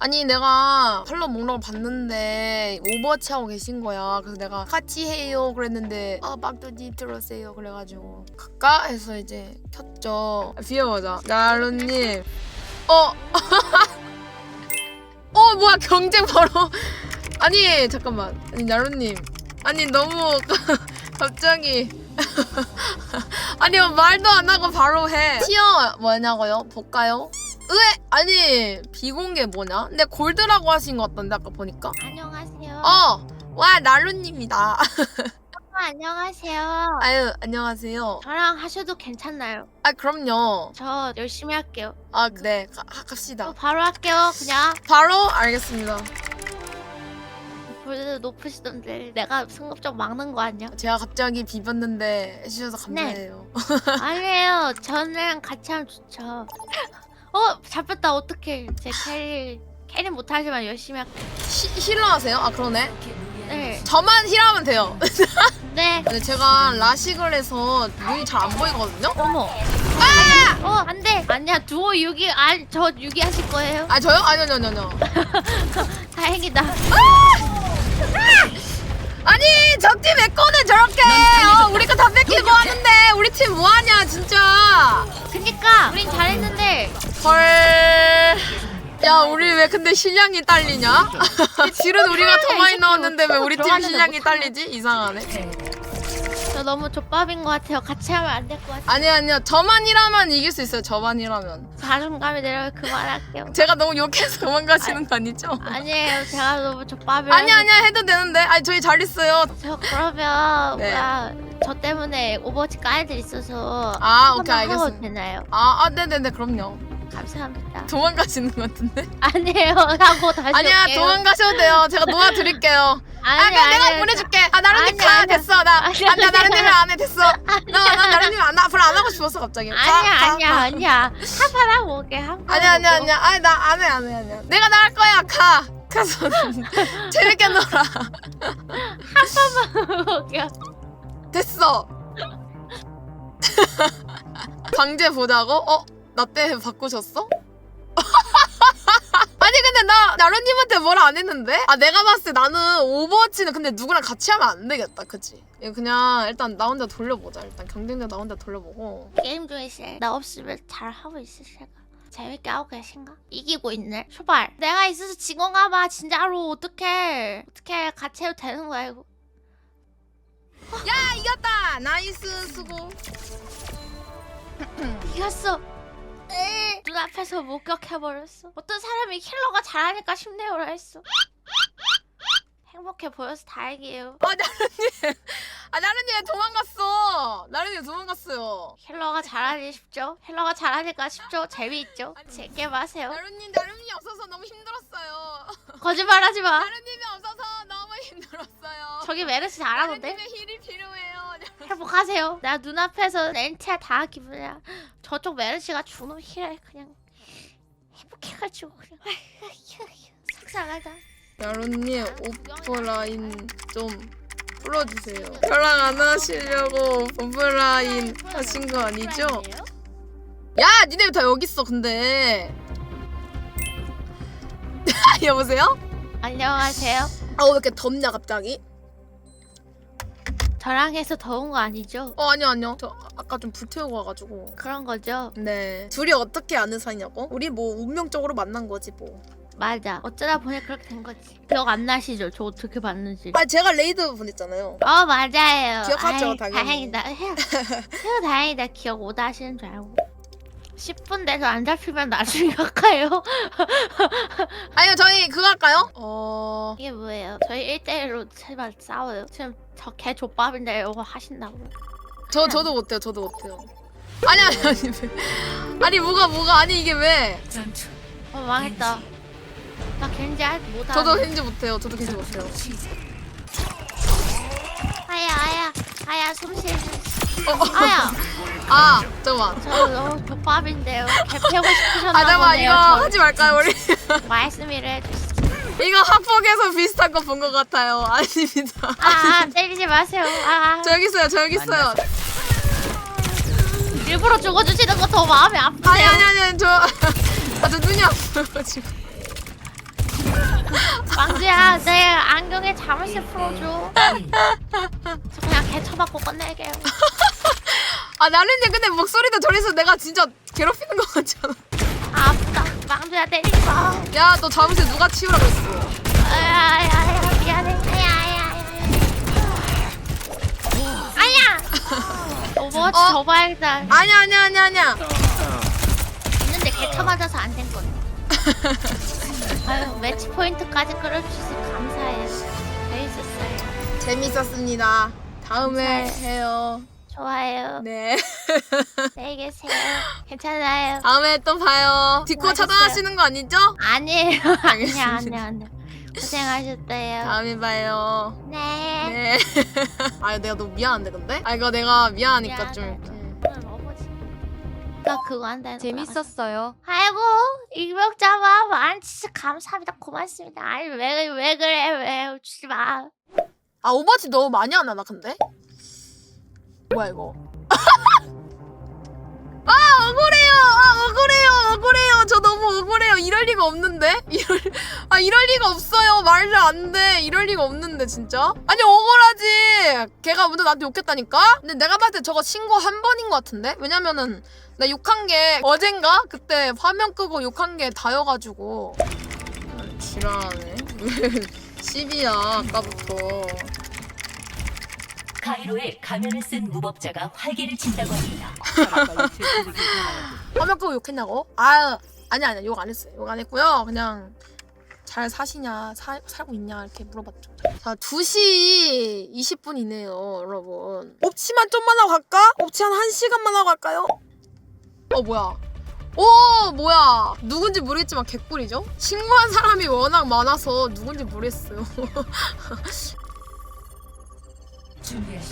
아니 내가 팔로 목록을 봤는데 오버워치 하고 계신 거야. 그래서 내가 같이 해요. 그랬는데 아 막도님 들어오세요. 그래가지고 갈까 해서 이제 켰죠. 아, 비워보자. 나루님. 어? 어 뭐야 경쟁 바로. 아니 잠깐만. 아니 나루님. 아니 너무 갑자기. 아니 뭐 말도 안 하고 바로 해. 티어 뭐냐고요? 볼까요? 으에 아니 비공개 뭐냐? 근데 골드라고 하신 것 같던데 아까 보니까 안녕하세요. 어 와 나루님이다 아, 안녕하세요. 아유 안녕하세요 저랑 하셔도 괜찮나요? 아 그럼요 저 열심히 할게요. 아네 갑시다 저 바로 할게요. 그냥 바로 알겠습니다 볼드 높으시던데 내가 승급적 막는 거 아니야? 제가 갑자기 비볐는데 해주셔서 네. 감사해요 아니에요. 저는 같이 하면 좋죠. 어 잡혔다. 어떡해. 제 캐리 캐리 못하지만 열심히 할게요. 히, 힐러 하세요? 아 그러네 네. 저만 힐하면 돼요 네. 근데 제가 라식을 해서 눈이 잘 안 보이거든요? 어머. 아! 어 안돼. 아니야 두오 유기 아저 유기 하실 거예요? 아 저요? 아니요 아니요 아니요 다행이다. 아니 저 팀 왜 꺼내 저렇게? 어, 우리 거다 뺏기고 하는데? 우리 팀 뭐하냐 진짜. 그니까 우린 잘했는데. 헐야 우리 왜 근데 실량이 딸리냐? 질은 우리가 더 많이 넣었는데 왜 우리 팀 못하네. 딸리지? 이상하네 저 너무 족밥인 것 같아요. 같이 하면 안 될 것 같아요. 아니 아니요 저만 일하면 이길 수 있어요 저만 일하면 자존감이 내려면 그만할게요. 제가 너무 욕해서 도망가시는 거 아니죠? 아니에요. 제가 너무 족밥이라. 아니 아니야 해도 되는데 아니 저희 잘 있어요 저 그러면 네. 뭐야 저 때문에 오버워치 까이들 있어서 아 오케이 하고 알겠습니다 되나요? 아, 아 네네네 그럼요 감사합니다. 도망가시는 것 같은데? 아니에요. 하고 다시 아니야 올게요. 도망가셔도 돼요. 제가 놓아드릴게요. 아 아니, 그냥 내가 아니, 보내줄게. 아 나른님 아니, 가 아니. 됐어. 나 아니, 아, 나 아니, 나른님 아니. 안해. 됐어. 나나 나른님 안 앞으로 안 하고 싶었어 갑자기. 가, 아니야 가, 아니야 가. 아니야. 한판 하고 오게 한판 아니야 아니야 아니야. 아니 나 안해 안해 아니야 내가 나갈 거야 가. 가서 재밌게 놀아. 하고 오게 됐어. 강제 보자고? 어 나 때 바꾸셨어? 아니 근데 나 나루님한테 뭘 안 했는데? 아 내가 봤을 때 나는 오버워치는 근데 누구랑 같이 하면 안 되겠다 그치? 이거 그냥 일단 나 혼자 돌려보자 일단 경쟁자 나 혼자 돌려보고 게임 중이실 나 없으면 잘 하고 있으실까? 재밌게 하고 계신가? 이기고 있네. 쇼발. 내가 있어서 진 건가 봐. 진짜로 어떡해. 어떡해. 같이 해도 되는 거야 이거. 야 이겼다 나이스 수고 이겼어. 에이, 눈앞에서 목격해버렸어. 어떤 사람이 킬러가 잘하니까 힘내요라 했어. 행복해 보여서 다행이에요. 아 나루님 아왜 도망갔어 나루님 도망갔어요 힐러가 잘하니 쉽죠? 힐러가 잘하니까 쉽죠? 재미있죠? 제게 마세요. 나루님 나루님이 없어서 너무 힘들었어요 거짓말하지 마. 나루님이 없어서 너무 힘들었어요 저기 메르시 잘하던데? 나루님의 힐이 필요해요 행복하세요. 나 눈앞에서 NTR 다 기분이야. 저쪽 메르시가 주는 힐에 그냥 행복해가지고 그냥 속상하다. 나루님 오프라인 좀 풀어주세요 저랑 안 하시려고 오프라인 하신 거 아니죠? 야 니네 다 여기 있어 근데 여보세요? 안녕하세요. 아 왜 이렇게 덥냐 갑자기? 저랑 해서 더운 거 아니죠? 어 아니요 아니요 저 아- 아까 좀 불태우고 와가지고 그런 거죠? 네 둘이 어떻게 아는 사이냐고? 우리 뭐 운명적으로 만난 거지 뭐 맞아. 어쩌다 보니 그렇게 된 거지. 기억 안 나시죠? 저 어떻게 봤는지. 아 제가 레이드 보냈잖아요 어 맞아요. 기억하죠, 아이, 당연히. 다행이다. 휴, 휴, 다행이다. 기억 못 하시는 줄 알고. 10분 돼서 안 잡히면 나중에 갈까요? 아니요 저희 그거 할까요? 어... 이게 뭐예요? 저희 1대1로 제발 싸워요. 지금 저 개 족밥인데 이거 하신다고. 저 저도 못해요 저도 못해요 아니 아니 아니 왜 아니 뭐가 뭐가 아니 이게 왜어 망했다. 나 겐지 할 못하. 저도 겐지 못해요 저도 겐지 못해요 아야 아야 아야 숨쉬. 어, 어. 아야 아 잠깐만 저 너무 족밥인데요. 개 패고 싶으셨나 아 잠깐만 보네요. 이거 저. 하지 말까요 우리 말씀이를 해주시죠. 이거 학폭에서 비슷한 거 본 것 같아요 아닙니다 아, 아 때리지 마세요. 아, 저 여기 있어요 저 여기 있어요 일부러 죽어주시는 거 더 마음이 아프네요. 아니 아니 아니 저, 아, 저 눈이 아파가지고 왕주야 내 안경에 자물쇠 풀어줘. 저 그냥 개쳐맞고 끝낼게요. 아 나른님 근데 목소리도 저래서 내가 진짜 괴롭히는 것 같잖아. 아 아프다. 왕주야 때리지 마. 야너 자물쇠 누가 치우라 그랬어? 아야야야 미안해. 야야야 아야. 오버워치 어? 접어야겠다. 아니야 아니야 아니야 아니야. 있는데 개쳐 맞아서 안된 건데 아유 매치 포인트까지 끌어주셔서 감사해요 재밌었어요 재밌었습니다. 다음에 감사해요. 해요. 좋아요 네. 안녕히 계세요 괜찮아요 다음에 또 봐요. 뒷코 알겠어요. 차단하시는 거 아니죠? 아니에요 아니야. 아니야 아니야 고생하셨어요 다음에 봐요. 네 네. 아 내가 너무 미안한데 근데? 아 이거 내가 미안하니까 좀 먹어보지 나 그거 한다는 재밌었어요. 아이고 이명자마 만 진짜 감사합니다 고맙습니다 아니 왜왜 그래 왜 주지 마 아 오버워치 너무 많이 안 하나 근데? 뭐야 이거? 저 너무 억울해요. 이럴 리가 없는데? 이럴 아 이럴 리가 없어요. 말도 안 돼. 이럴 리가 없는데 진짜? 아니 억울하지. 걔가 먼저 나한테 욕했다니까? 근데 내가 봤을 때 저거 신고 한 번인 것 같은데? 왜냐면은 나 욕한 게 어젠가? 그때 화면 끄고 욕한 게 다여가지고 아, 지랄하네. 시비야 아까부터. 카이로에 가면을 쓴 무법자가 활개를 친다고 합니다. 화면 끄고 욕했냐고? 아유 아니 아니 욕 안 했어요. 욕 안 했고요. 그냥 잘 사시냐 사, 살고 있냐 이렇게 물어봤죠. 자 2시 20분이네요 여러분. 옵치만 좀만 하고 갈까? 옵치 한 1시간만 하고 갈까요? 어 뭐야. 오 뭐야. 누군지 모르겠지만 개꿀이죠? 친구한 사람이 워낙 많아서 누군지 모르겠어요.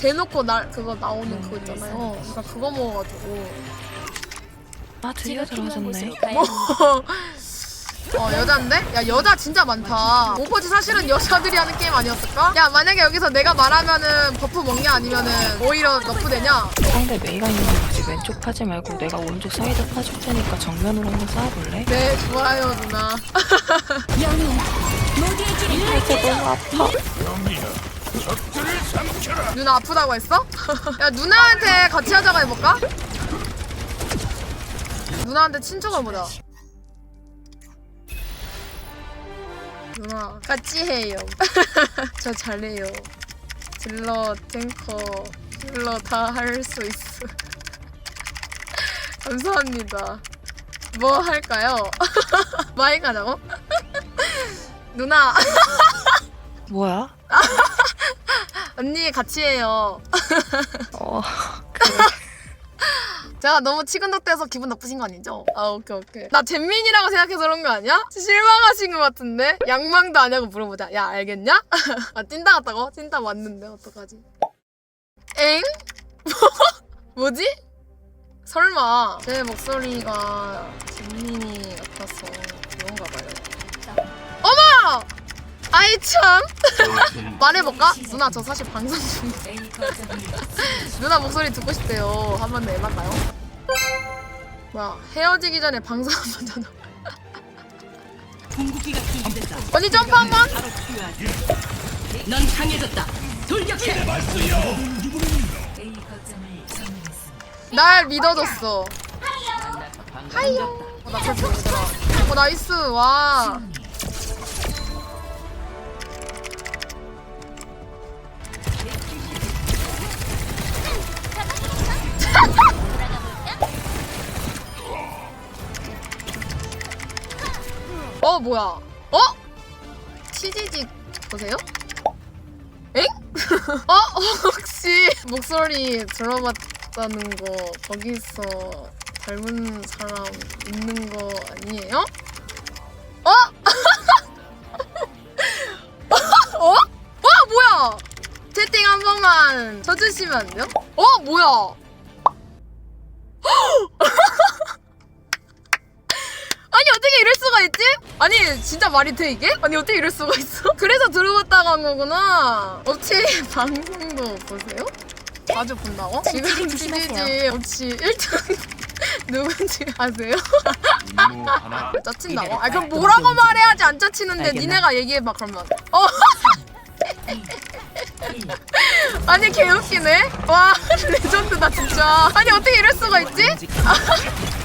대놓고 날 그거 나오는 그거 있잖아요. 그러니까 그거 먹어가지고 아 드디어 들어오셨네. 어 여잔데? 야 여자 진짜 많다 오퍼지 사실은 여자들이 하는 게임 아니었을까? 야 만약에 여기서 내가 말하면은 버프 먹냐 아니면은 오히려 너프 되냐? 상대 메이가 있는 거 굳이 왼쪽 파지 말고 내가 오른쪽 사이드 파줄 테니까 정면으로 한번 싸워볼래? 네 좋아요 누나 이제 너무 아파. 누나 아프다고 했어? 야 누나한테 같이 하자고 해볼까? 누나한테 친척을 보자. 누나 같이 해요. 저 잘해요. 딜러 탱커 딜러 다 할 수 있어. 감사합니다. 뭐 할까요? 마이 가자고? 누나. 뭐야? 언니 같이 해요. 어 제가 너무 치근덕대서 기분 나쁘신 거 아니죠? 아 오케이 오케이 나 잼민이라고 생각해서 그런 거 아니야? 실망하신 것 같은데? 양망도 아냐고 물어보자 야 알겠냐? 아 찐따 같다고? 찐따 맞는데 어떡하지? 엥? 뭐지? 설마 제 목소리가 잼민이 같아서 그런가 봐요 어머! 아이 참 말해볼까? 누나 저 사실 방송 중 A 거점을 누나 목소리 듣고 싶대요. 한번더 해볼까요? 뭐야 헤어지기 전에 방송 한번 전화. 궁극기가 준비된다. 언니 점프 한 번. 바로 필요하지. 넌 강해졌다. 돌격해. A 거점을 점령했습니다. 날 믿어줬어. 하이요. 어, 나 그렇게 얘들아. 어 나이스 와. 어 뭐야? 어? 치지직 보세요? 엥? 어 혹시 목소리 들어봤다는 거 거기서 닮은 사람 있는 거 아니에요? 어? 어? 어 뭐야? 채팅 한 번만 쳐주시면 안 돼요? 어 뭐야? 아니 어떻게 이럴 수가 있지? 아니 진짜 말이 돼 이게? 아니 어떻게 이럴 수가 있어? 그래서 들어봤다고 한 거구나. 업체 방송도 보세요? 자주 본다고? 지금 치지지 업체 1등 누군지 아세요? 짜친다고? 아 그럼 뭐라고 말해야지 안 짜치는데 니네가 얘기해봐 그러면 어? 아니 개웃기네 와 레전드다 진짜 아니 어떻게 이럴 수가 있지?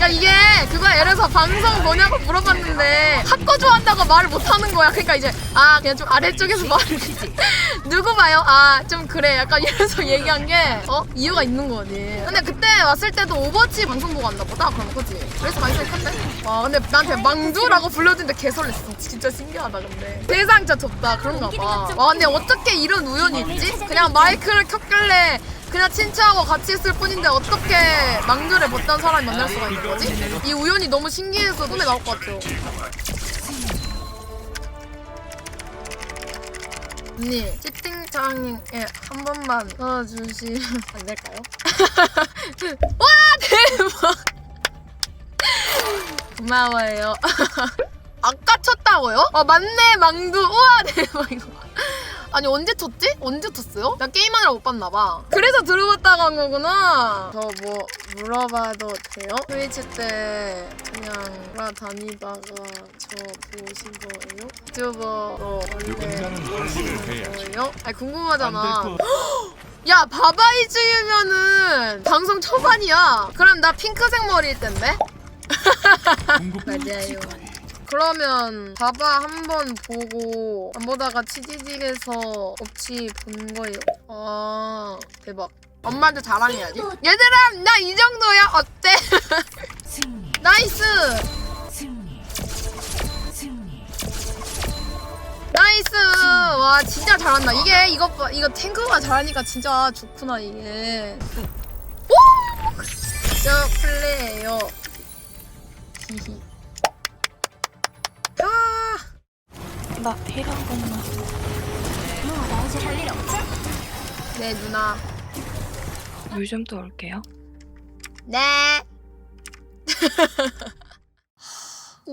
야 이게 그거야. 예를 들어서 방송 뭐냐고 물어봤는데 핫거 좋아한다고 말을 못하는 거야. 그러니까 이제 아 그냥 좀 아래쪽에서 말을 누구 봐요? 아 좀 그래. 약간 이래서 얘기한 게 어? 이유가 있는 거지. 근데 그때 왔을 때도 오버워치 방송 보고 왔나 보다. 그럼 그치? 그래서 많이 생각했네. 와 근데 나한테 망두라고 불러주는데 개설렜어. 진짜 신기하다 근데. 세상 진짜 좁다. 그런가 봐와 근데 어떻게 이런 우연이 있지? 그냥 마이크를 켰길래 그냥 친추하고 같이 있을 뿐인데 어떻게 망두를 못단 사람이 만날 수가 있는 거지? 이 우연이 너무 신기해서 꿈에 나올 것 같아요 언니 채팅창에 한 번만 넣어주시면 안 될까요? 와 대박 고마워요 아까 쳤다고요? 아 맞네 망두 우와 대박 이거 아니 언제 쳤지? 언제 쳤어요? 나 게임하느라 못 봤나봐 그래서 들고 왔다고 한 거구나 저 뭐 물어봐도 돼요? 스위치 때 그냥 돌아다니다가 저 보신 거예요? 유튜버로 원래 누군가는 할 일을 해야지 거예요? 아니 궁금하잖아 안될 거 야 바바이즈유면은 방송 초반이야 그럼 나 핑크색 머리일 텐데? 궁극 맞아요 그러면 바바 한 번 보고 안 보다가 치지직에서 없이 본 거예요. 아 대박. 엄마한테 자랑해야지. 얘들아 나 이 정도야. 어때? 나이스. 나이스! 와 진짜 잘한다. 이게 이거 봐 이거 탱크가 잘하니까 진짜 좋구나 이게. 오! 진짜 플레이예요. 히히 나 필요한 것만. 네 누나. 물 좀 더 올게요. 네.